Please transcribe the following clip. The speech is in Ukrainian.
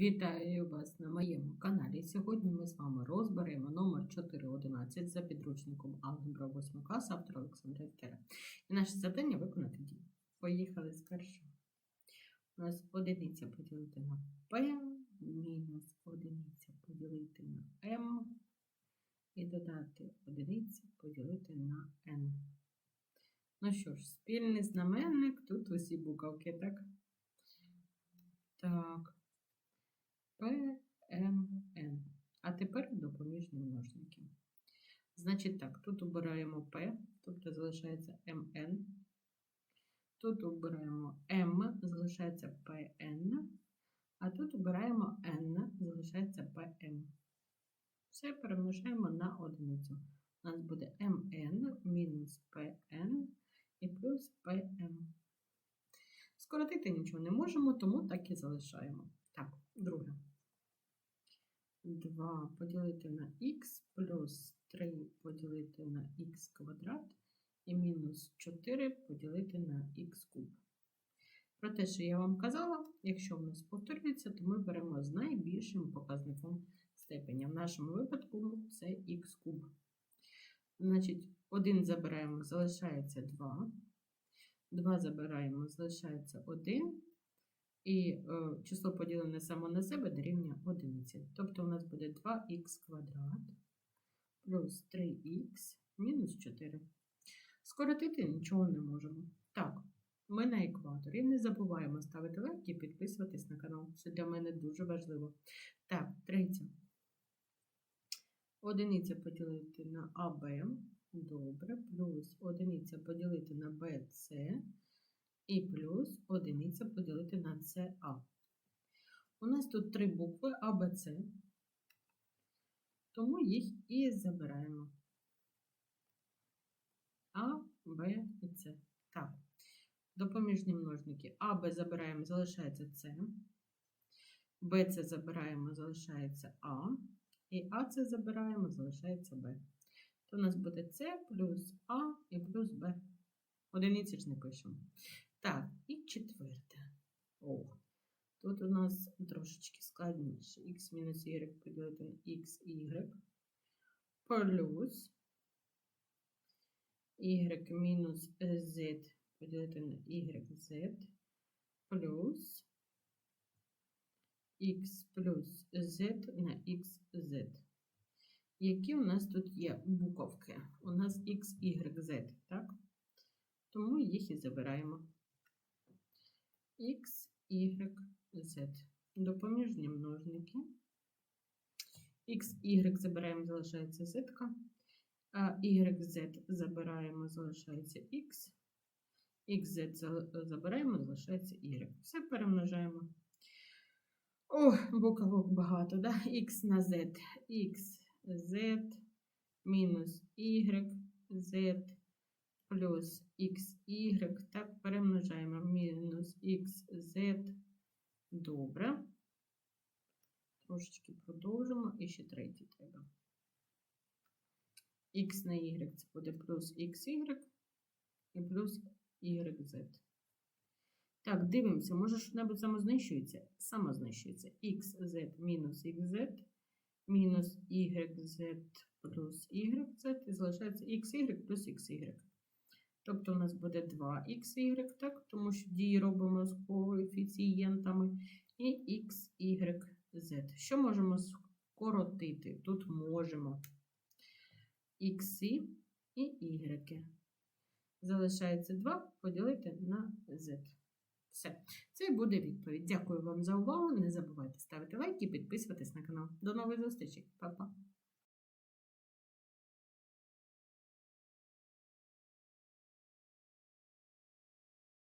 Вітаю вас на моєму каналі. Сьогодні ми з вами розберемо номер 411 за підручником Алгебра 8 класу автора Олександра Кера. І наше завдання виконати дії. Поїхали з першого. У нас одиниця поділити на P, мінус одиниця поділити на M і додати одиниця поділити на N. Ну що ж, спільний знаменник, тут усі буковки, так? Так. N. А тепер допоміжні множники. Значить так, тут обираємо P, тобто залишається MN. Тут обираємо M, залишається PN. А тут обираємо N, залишається PM. Все перемножаємо на одиницю. У нас буде MN мінус PN і плюс PM. Скоротити нічого не можемо, тому так і залишаємо. Так, друге. 2 поділити на х плюс 3 поділити на х квадрат і мінус 4 поділити на х куб. Про те, що я вам казала, якщо в нас повторюється, то ми беремо з найбільшим показником степеня. В нашому випадку це х куб. Значить, 1 забираємо, залишається 2. 2 забираємо, залишається 1. І е, число поділене само на себе дорівнює одиниці. Тобто у нас буде 2х квадрат плюс 3х мінус 4. Скоротити нічого не можемо. Так, ми на екваторі. Не забуваємо ставити лайк і підписуватись на канал. Це для мене дуже важливо. Так, третє. Одиниця поділити на АБ. Добре, плюс одиниця поділити на БЦ і плюс одиниця поділити на СА. У нас тут три букви А, Б, С, тому їх і забираємо. А, Б і С. Так, допоміжні множники. А, Б забираємо, залишається С. Б, С забираємо, залишається А. І А, забираємо, залишається Б. То у нас буде С плюс А і плюс Б. Одиниці ж не пишемо. Так, і четверте. О, тут у нас трошечки складніше. Х мінус y поділити на xy плюс y мінус z поділити на yz плюс x плюс z на xz. Які у нас тут є буковки? У нас x, y, z, так? Тому їх і забираємо. X, Y, Z. Допоміжні множники. X, Y забираємо, залишається Z. А Y, Z забираємо, залишається X. XZ забираємо, залишається Y. Все перемножаємо. О, буковок багато, да? X на Z. X, Z, мінус Y, Z плюс xy, так, перемножаємо мінус xz. Добре. Трошечки продовжимо. І ще третій треба. Х на y це буде плюс xy і плюс yz. Так, дивимося, може що-небудь самознищується? Самознищується. xz мінус xz мінус yz плюс yz і залишається xy плюс xy. Тобто у нас буде 2xy, так? тому що дії робимо з коефіцієнтами, і xyz. Що можемо скоротити? Тут можемо ікси і y. Залишається 2 поділити на z. Все, це буде відповідь. Дякую вам за увагу. Не забувайте ставити лайк і підписуватись на канал. До нових зустрічей. Па-па!